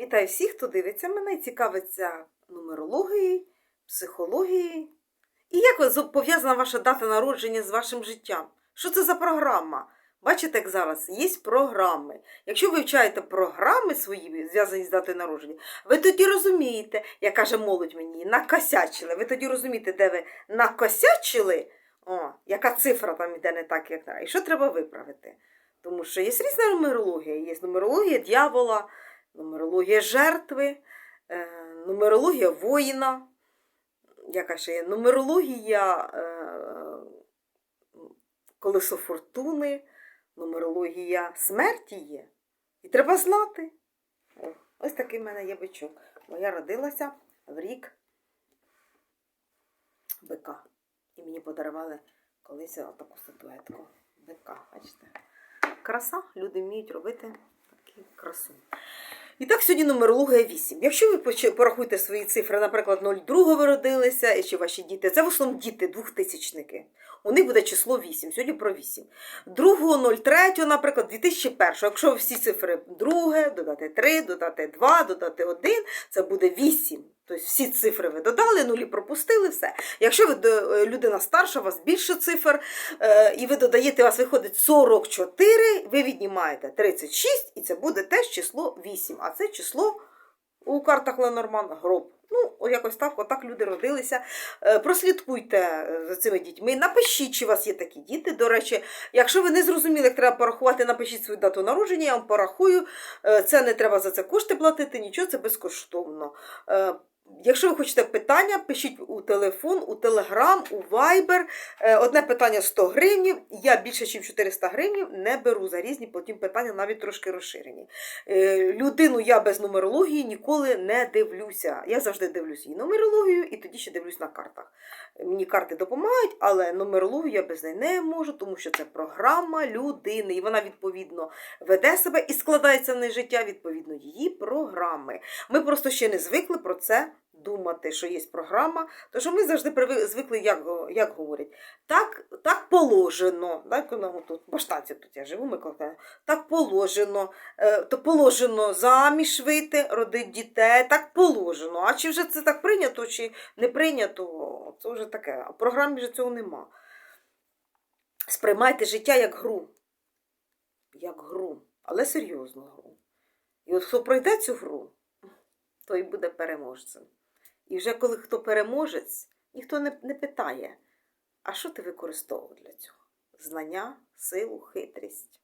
Вітаю всіх, хто дивиться мене і цікавиться нумерологією, психологією. І як пов'язана ваша дата народження з вашим життям? Що це за програма? Бачите, як зараз є програми. Якщо ви вивчаєте програми свої, зв'язані з датою народження, ви тоді розумієте, як каже молодь мені, накосячили. Ви тоді розумієте, де ви накосячили, о, яка цифра там іде не так, як треба. І що треба виправити? Тому що є різна нумерологія. Є нумерологія дьявола, нумерологія жертви, е, нумерологія воїна, яка ще є нумерологія е, колесо фортуни, нумерологія смерті є. І треба знати. Ось такий в мене є бичок. Моя родилася в рік бика. І мені подарували колись таку статуетку. Бика, бачите? Краса, люди вміють робити таку красу. І так, сьогодні нумерологія 8. Якщо ви порахуєте свої цифри, наприклад, 02 ви родилися, чи ваші діти, це в основному діти, двохтисячники. У них буде число 8, сьогодні про 8. 2.03, наприклад, 2001. Якщо всі цифри друге, додати 3, додати 2, додати 1, це буде 8. Тобто всі цифри ви додали, нулі пропустили, все. Якщо ви е, людина старша, у вас більше цифр, е, і ви додаєте, у вас виходить 44, ви віднімаєте 36, і це буде теж число 8. А це число у картах Ленорман гроб. Ну, якось так, отак люди родилися. Е, Прослідкуйте за цими дітьми. Напишіть, чи у вас є такі діти. До речі, якщо ви не зрозуміли, як треба порахувати, напишіть свою дату народження, я вам порахую. Це не треба за це кошти платити, нічого, це безкоштовно. Якщо ви хочете питання, пишіть у телефон, у телеграм, у вайбер. Одне питання 100 гривнів. Я більше, ніж 400 гривнів не беру за різні, потім питання навіть трошки розширені. Е, Людину я без нумерології ніколи не дивлюся. Я завжди дивлюся і нумерологію, і тоді ще дивлюсь на картах. Мені карти допомагають, але нумерологію я без неї не можу, тому що це програма людини, і вона відповідно веде себе і складається в неї життя відповідно її програми. Ми просто ще не звикли про це думати, що є програма, тому що ми завжди звикли, як, як говорять, так, так положено. Так, ну, тут, в Баштанці тут я живу, ми кажемо, так положено, е, то положено заміж вийти, родити дітей, так положено. А чи вже це так прийнято, чи не прийнято, це вже таке. А в програмі вже цього нема. Сприймайте життя як гру. Як гру, але серйозну гру. І от хто пройде цю гру, той буде переможцем. І вже коли хто переможець, ніхто не, не питає, а що ти використовував для цього? Знання, силу, хитрість.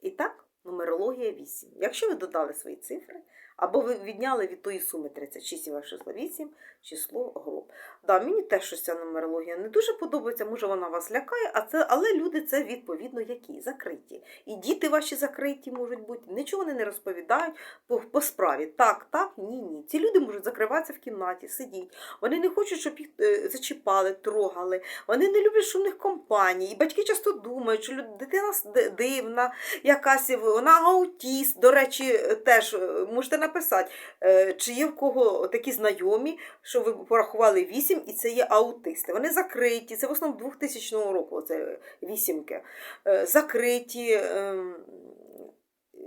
І так, нумерологія 8. Якщо ви додали свої цифри, або ви відняли від тої суми 36 і ваше число 8, число груп. Да, мені теж щось ця нумерологія не дуже подобається, може вона вас лякає, а це, але люди це відповідно які? Закриті. І діти ваші закриті можуть бути, нічого вони не розповідають по, по справі. Так, так, ні, ні. Ці люди можуть закриватися в кімнаті, сидіти. Вони не хочуть, щоб їх е, зачіпали, трогали. Вони не люблять шумних компаній. І батьки часто думають, що дитина дивна, якась вона аутіст. До речі, е, теж е, можете написати, е, чи є в кого такі знайомі, що ви порахували 8, і це є аутисти. Вони закриті, це в основному 2000 року, це вісімки. Е, Закриті. ем,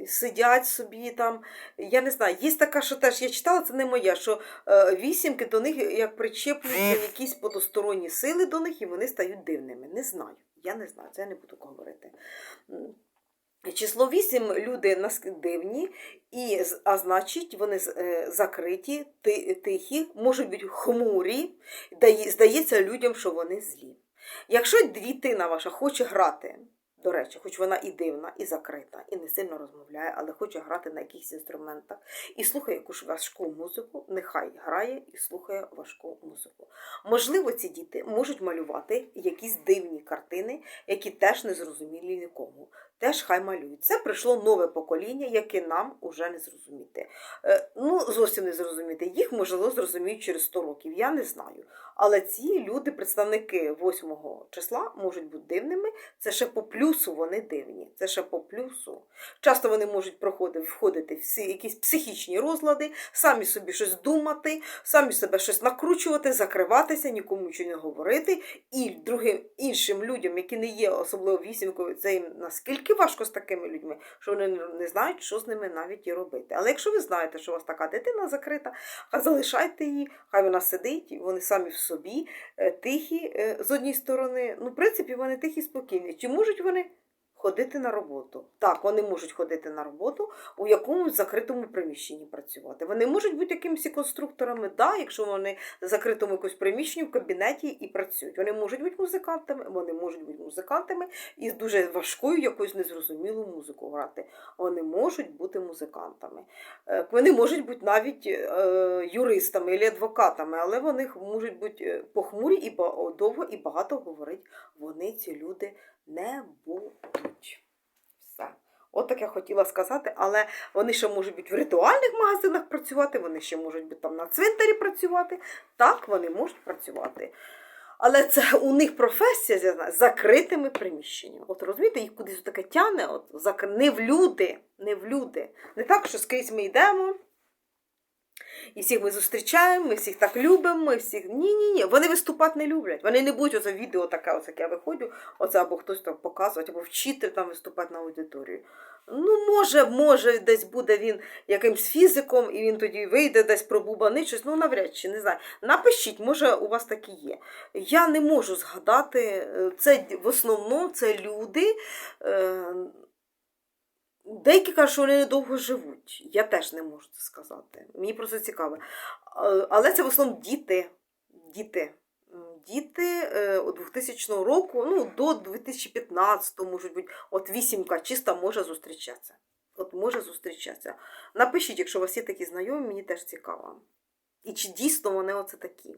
Сидять собі там, я не знаю, є така, що теж я читала, це не моя, що е, вісімки до них як причеплюються якісь потусторонні сили до них, і вони стають дивними. Не знаю. Я не знаю, це я не буду говорити. Число 8 люди нас- дивні, і, а значить, вони е, закриті, тихі, можуть бути хмурі, здається людям, що вони злі. Якщо дитина ваша хоче грати, до речі, хоч вона і дивна, і закрита, і не сильно розмовляє, але хоче грати на якихось інструментах і слухає якусь важку музику, нехай грає і слухає важку музику. Можливо, ці діти можуть малювати якісь дивні картини, які теж не зрозумілі нікому. Теж хай малюють. Це прийшло нове покоління, яке нам уже не зрозуміти. Е, ну, зовсім не зрозуміти. Їх, можливо, зрозуміють через 100 років, я не знаю. Але ці люди, представники 8 числа, можуть бути дивними. Це ще по плюсу вони дивні. Це ще по плюсу. Часто вони можуть проходити, входити в якісь психічні розлади, самі собі щось думати, самі себе щось накручувати, закриватися, нікому нічого не говорити. І другим іншим людям, які не є особливо вісімкою, це їм наскільки важко з такими людьми, що вони не знають, що з ними навіть і робити. Але якщо ви знаєте, що у вас така дитина закрита, залишайте її, хай вона сидить, вони самі в собі, е, тихі е, з однієї сторони. Ну, в принципі, вони тихі, спокійні. Чи можуть вони ходити на роботу? Так, вони можуть ходити на роботу у якомусь закритому приміщенні працювати. Вони можуть бути якимись конструкторами, да, якщо вони в закритому якомусь приміщенні в кабінеті і працюють. Вони можуть бути музикантами, вони можуть бути музикантами і з дуже важкою якоюсь незрозумілу музику грати. Вони можуть бути музикантами. Е, Вони можуть бути навіть е, юристами або адвокатами, але вони можуть бути е, похмурі і довго і багато говорить. Вони ці люди не будуть. Все. От так я хотіла сказати, але вони ще можуть бути в ритуальних магазинах працювати, вони ще можуть бути там на цвинтарі працювати. Так, вони можуть працювати. Але це у них професія з закритими приміщеннями. От розумієте, їх кудись таке тяне, от, не в люди, не в люди. Не так, що скрізь ми йдемо. І всіх ми зустрічаємо, ми всіх так любимо, ми всіх. Ні, ні. Вони виступати не люблять. Вони не будуть оце відео таке, ось як я виходжу, оце або хтось там показувати, або вчитель там виступати на аудиторію. Ну, може, може, десь буде він якимсь фізиком, і він тоді вийде десь пробубанить щось. Ну, навряд чи не знаю. Напишіть, може, у вас такі є. Я не можу згадати. е, Це в основному це люди. Е, Деякі кажуть, недовго живуть. Я теж не можу це сказати. Мені просто цікаво. Але це в основному діти. Діти. Діти е, у 2000 року, ну, до 2015, можуть бути, от вісімка чиста може зустрічатися. От може зустрічатися. Напишіть, якщо у вас є такі знайомі, мені теж цікаво. І чи дійсно вони оце такі?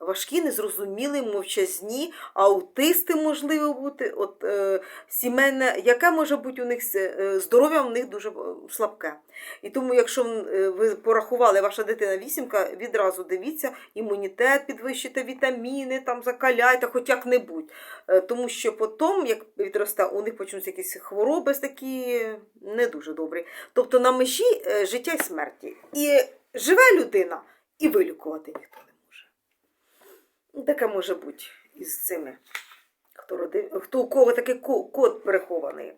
Важкі, незрозумілі, мовчазні, аутисти можливо бути, от е, сімейне, яке може бути у них е, здоров'я в них дуже е, слабке. І тому, якщо е, ви порахували, ваша дитина вісімка, відразу дивіться, імунітет підвищите, вітаміни, там закаляйте, хоч як-небудь. Е, Тому що потім, як відросте, у них почнуться якісь хвороби такі не дуже добрі. Тобто на межі е, життя і смерті. І живе людина, і вилікувати ніхто Таке може бути із цими, хто, родив, хто у кого такий ко- код перехований.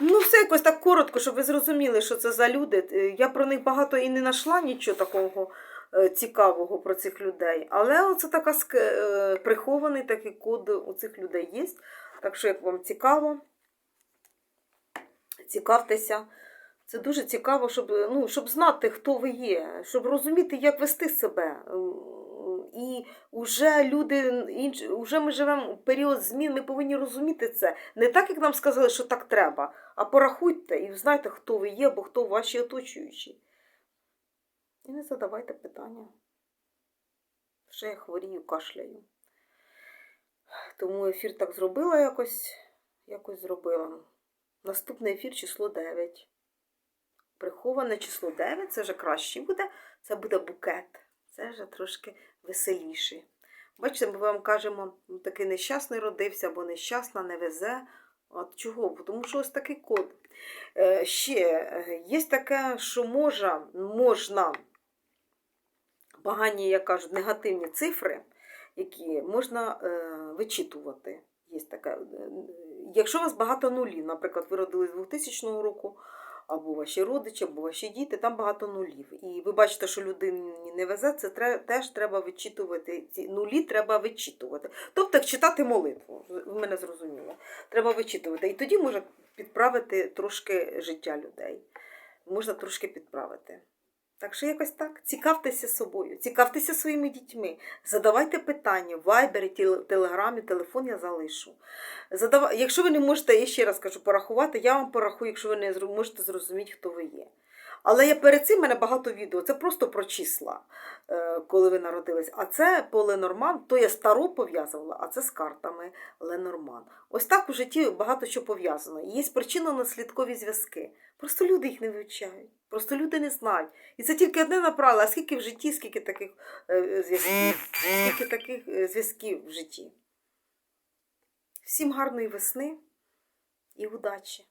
Ну, все якось так коротко, щоб ви зрозуміли, що це за люди. Е, Я про них багато і не знайшла нічого такого е, цікавого про цих людей. Але оце така е, прихований такий код у цих людей є. Так що, як вам цікаво, цікавтеся. Це дуже цікаво, щоб, ну, щоб знати, хто ви є, щоб розуміти, як вести себе. І вже люди, інш, вже ми живемо в період змін, ми повинні розуміти це. Не так, як нам сказали, що так треба, а порахуйте і знайте, хто ви є, або хто ваші оточуючі. І не задавайте питання. Ще я хворію, кашляю. Тому ефір так зробила якось, якось зробила. Наступний ефір число 9. Приховане число 9, це вже краще буде. Це буде букет. Це вже трошки веселіше. Бачите, ми вам кажемо, ну, такий нещасний родився, або нещасна, не везе. От чого? Тому що ось такий код. Е, ще е, є таке, що можна, можна погані, як кажуть, негативні цифри, які можна е, вичитувати. Є таке. е, Якщо у вас багато нулів, наприклад, ви родились 2000 року, або ваші родичі, або ваші діти, там багато нулів. І ви бачите, що людині не везе, це теж треба вичитувати. Ці нулі треба вичитувати. Тобто читати молитву. Ви мене зрозуміло. Треба вичитувати. І тоді можна підправити трошки життя людей. Можна трошки підправити. Так що якось так. Цікавтеся собою, цікавтеся своїми дітьми, задавайте питання в вайбері, телеграмі, телефон я залишу. Задав... Якщо ви не можете, я ще раз кажу, порахувати, я вам порахую, якщо ви не можете зрозуміти, хто ви є. Але я перед цим мене багато відео. Це просто про числа, е, коли ви народились. А це по Ленорман, то я стару пов'язувала, а це з картами Ленорман. Ось так у житті багато що пов'язано. Є причинно-наслідкові зв'язки. Просто люди їх не вивчають. Просто люди не знають. І це тільки одне направлення, а скільки в житті, скільки таких е, зв'язків, скільки таких е, зв'язків в житті. Всім гарної весни і удачі!